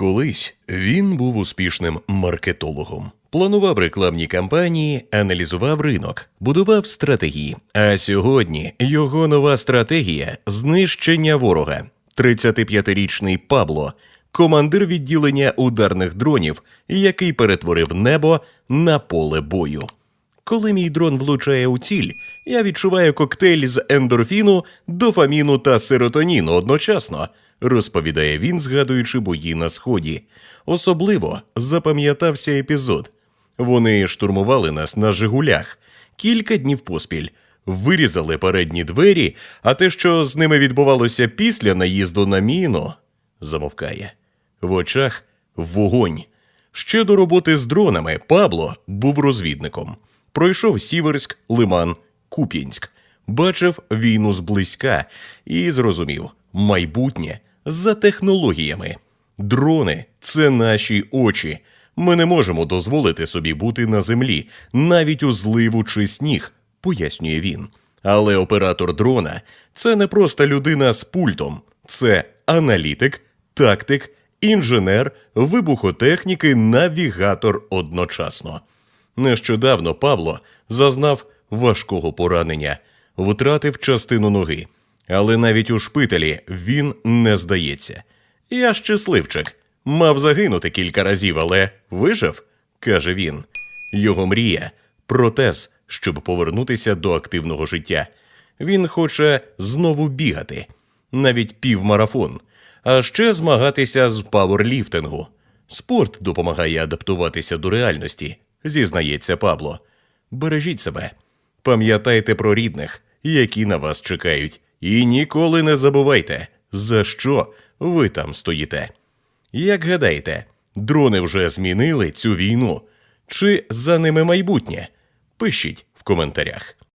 Колись він був успішним маркетологом. Планував рекламні кампанії, аналізував ринок, будував стратегії. А сьогодні його нова стратегія знищення ворога. 35-річний Пабло, командир відділення ударних дронів, який перетворив небо на поле бою. Коли мій дрон влучає у ціль, я відчуваю коктейль з ендорфіну, дофаміну та серотоніну одночасно, розповідає він, згадуючи бої на сході. Особливо запам'ятався епізод. Вони штурмували нас на Жигулях кілька днів поспіль, вирізали передні двері, а те, що з ними відбувалося після наїзду на міну, замовкає. В очах вогонь. Ще до роботи з дронами Пабло був розвідником. Пройшов Сіверськ, Лиман, Куп'янськ, бачив війну зблизька і зрозумів майбутнє за технологіями. Дрони це наші очі. Ми не можемо дозволити собі бути на землі, навіть у зливу чи сніг, пояснює він. Але оператор дрона це не просто людина з пультом, це аналітик, тактик, інженер, вибухотехніки, навігатор одночасно. Нещодавно Павло зазнав важкого поранення, втратив частину ноги. Але навіть у шпиталі він не здається. Я щасливчик. Мав загинути кілька разів, але вижив, каже він. Його мрія протез, щоб повернутися до активного життя. Він хоче знову бігати, навіть півмарафон, а ще змагатися з пауерліфтингу. Спорт допомагає адаптуватися до реальності, зізнається Пабло. Бережіть себе, пам'ятайте про рідних, які на вас чекають, і ніколи не забувайте, за що ви там стоїте. Як гадаєте, дрони вже змінили цю війну? Чи за ними майбутнє? Пишіть в коментарях.